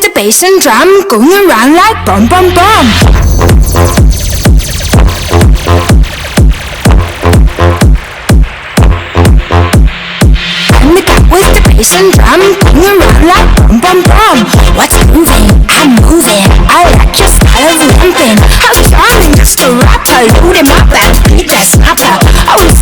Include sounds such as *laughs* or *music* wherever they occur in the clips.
The bass and drum going around like bum bum bum. I'm the cat with the bass and drum going around like bum bum bum. What's moving? I'm moving. I like your style of lumping. How charming, just a rapper loading my back beat that snapper. I was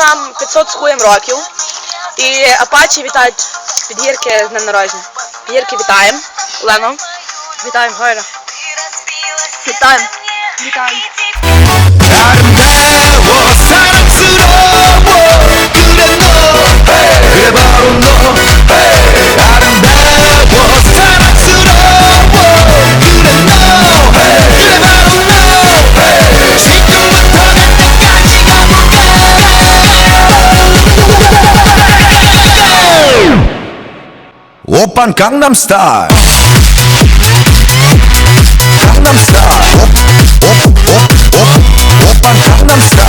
Сьогодні 500 з хуєм років. І Апачі вітають підгірки з днем народження. Підгірки вітаємо. Олено. Вітаємо, Гойра. Вітаємо. Вітаємо. 오빤 강남스타일 강남스타일 오빤 강남스타일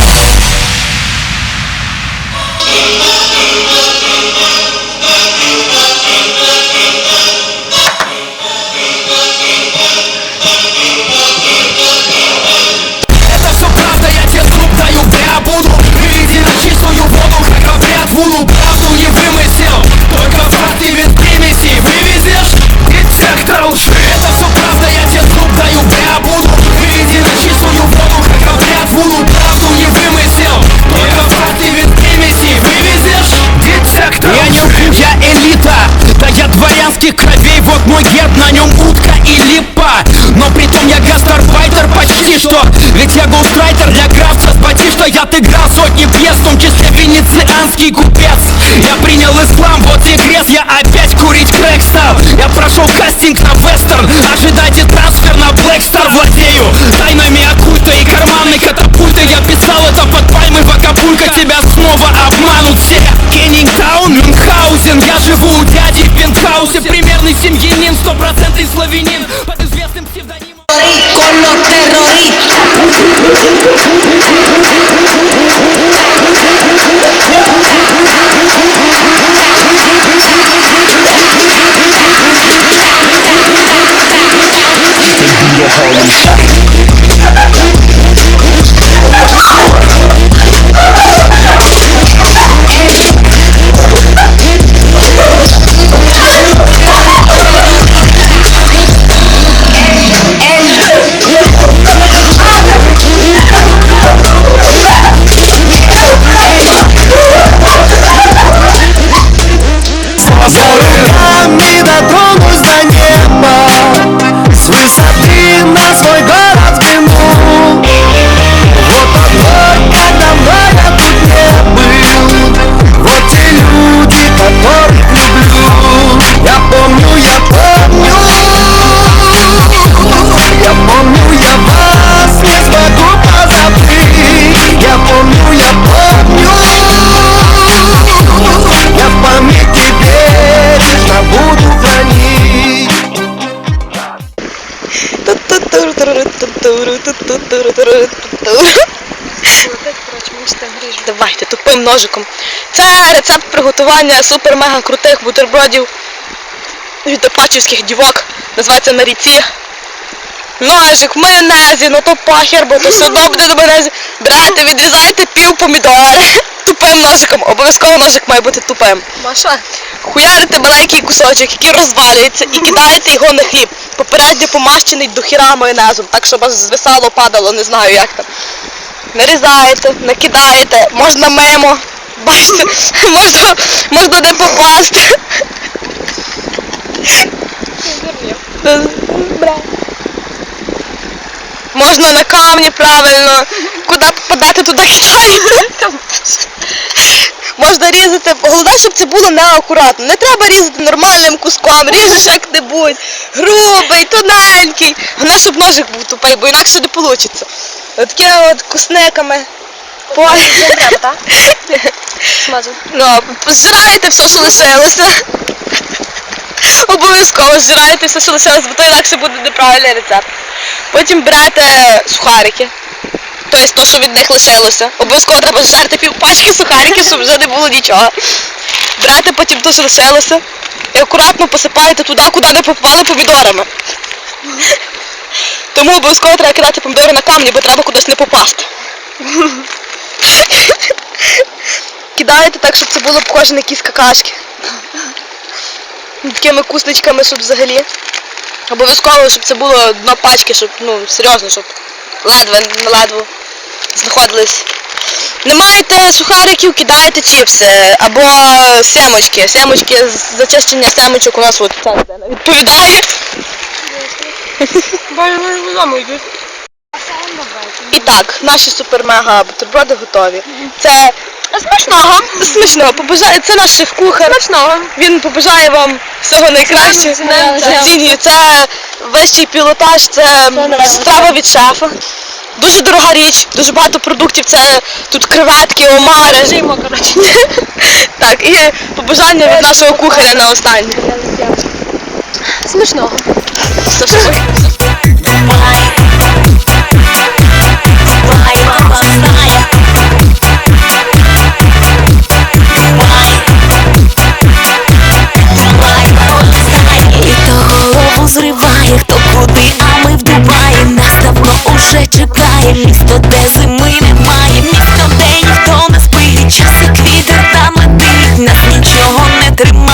Ведь я гоустрайтер для крафта с батишта Я отыграл сотни пьес, в том числе венецианский купец. Я принял ислам, вот и крест, я опять курить крэк стал. Я прошел кастинг на вестерн, ожидайте трансфер на Star. Владею тайнами оккульта и карманной катапульты Я писал это под пальмой в Акапулько Тебя снова обманут все. Кеннингтаун, Мюнхгаузен Я живу у дяди в пентхаусе. Примерный семьянин, стопроцентный славянин Thank you. Давайте тупим ножиком. Це рецепт приготування супер-мега крутих бутербродів від апачівських дівок. Називається на ріці. Ножик в майонезі, ну то пахер, бо то одно буде на майонезі. Берете, відрізаєте пів помідори *laughs* тупим ножиком. Обов'язково ножик має бути тупим. Маша, Хуярите маленький кусочок, який розвалюється, і кидаєте його на хліб. Попередньо помащений до хіра майонезом, так щоб аж звисало, падало, не знаю як там. Нарізаєте, накидаєте, можна мимо. Бачите, *laughs* можна, можна не попасти. Можна на камні правильно. Куди попадати, туди *laughs* кидаєте. Можна різати, головне, щоб це було неакуратно. Не треба різати нормальним куском, ріжеш як-небудь, грубий, тоненький. Головне, щоб ножик був тупий, бо інакше не вийде. Отаке от кусниками. Так? *laughs* Ну, зжираєте все, що лишилося. Обов'язково зжираєте все, що лишилося, бо то інакше буде неправильний рецепт. Потім берете сухарики. Тобто то, що від них лишилося. Обов'язково треба зжарти пів пачки сухариків, щоб вже не було нічого. Берете потім то, що лишилося, і акуратно посипаєте туди, куди не попали помідорами. Тому обов'язково треба кидати помідори на камні, бо треба кудись не попасти. Кидаєте так, щоб це було похоже на якісь какашки. Такими кусточками, щоб взагалі. Обов'язково, щоб це було дно пачки, щоб, ну, серйозно, щоб ледве ледве знаходились. Не маєте сухариків, кидаєте чіпси або семочки. Семочки, зачищення семочок у нас от ця людина відповідає. І так, наші супер-мега бутерброди готові. Це смачного. Смачного. Побажає, це наш шеф-кухар. Смачного. Він побажає вам всього найкращого. Це вищий пілотаж, це страва від шефа. Дуже дорога річ, дуже багато продуктів. Це тут креветки, омари. коротше. *laughs* Так, і побажання від нашого кухаря на останнє. Смішного. Чекає місто, де зими немає Місто, де ніхто не спить, час як вітер там летить Нас нічого не тримає